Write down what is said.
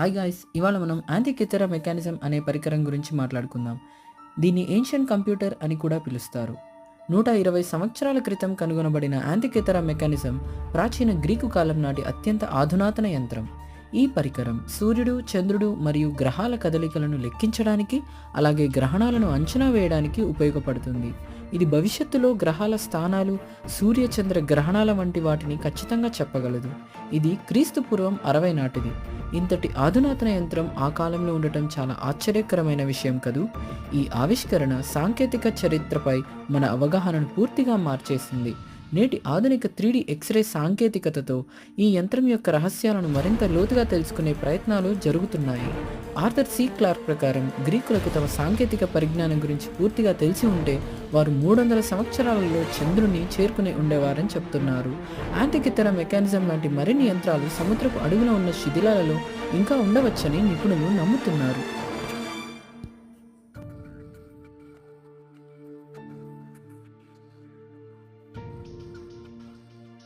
Hi guys ఇవాళ మనం యాంతికెతెరా mechanism అనే పరికరం గురించి మాట్లాడుకుందాం. దీన్ని ఏన్షియన్ కంప్యూటర్ అని కూడా పిలుస్తారు. నూట ఇరవై సంవత్సరాల క్రితం కనుగొనబడిన యాంతికెతెరా మెకానిజం ప్రాచీన గ్రీకు కాలం నాటి అత్యంత ఆధునాతన యంత్రం. ఈ పరికరం సూర్యుడు చంద్రుడు మరియు గ్రహాల కదలికలను లెక్కించడానికి అలాగే గ్రహణాలను అంచనా వేయడానికి ఉపయోగపడుతుంది. ఇది భవిష్యత్తులో గ్రహాల స్థానాలు సూర్య చంద్ర గ్రహణాల వంటి వాటిని ఖచ్చితంగా చెప్పగలదు. ఇది క్రీస్తు పూర్వం అరవై నాటిది. ఇంతటి ఆధునాతన యంత్రం ఆ కాలంలో ఉండటం చాలా ఆశ్చర్యకరమైన విషయం కదూ? ఈ ఆవిష్కరణ సాంకేతిక చరిత్రపై మన అవగాహనను పూర్తిగా మార్చేసింది. నేటి ఆధునిక త్రీడీ ఎక్స్రే సాంకేతికతతో ఈ యంత్రం యొక్క రహస్యాలను మరింత లోతుగా తెలుసుకునే ప్రయత్నాలు జరుగుతున్నాయి. Arthur C. క్లార్క్ ప్రకారం గ్రీకులకు తమ సాంకేతిక పరిజ్ఞానం గురించి పూర్తిగా తెలిసి ఉంటే వారు మూడు వందల సంవత్సరాలలో చంద్రుని చేరుకుని ఉండేవారని చెప్తున్నారు. యాంటికితర మెకానిజం లాంటి మరిన్ని యంత్రాలు సముద్రపు అడుగున ఉన్న శిథిలాలలో ఇంకా ఉండవచ్చని నిపుణులు నమ్ముతున్నారు.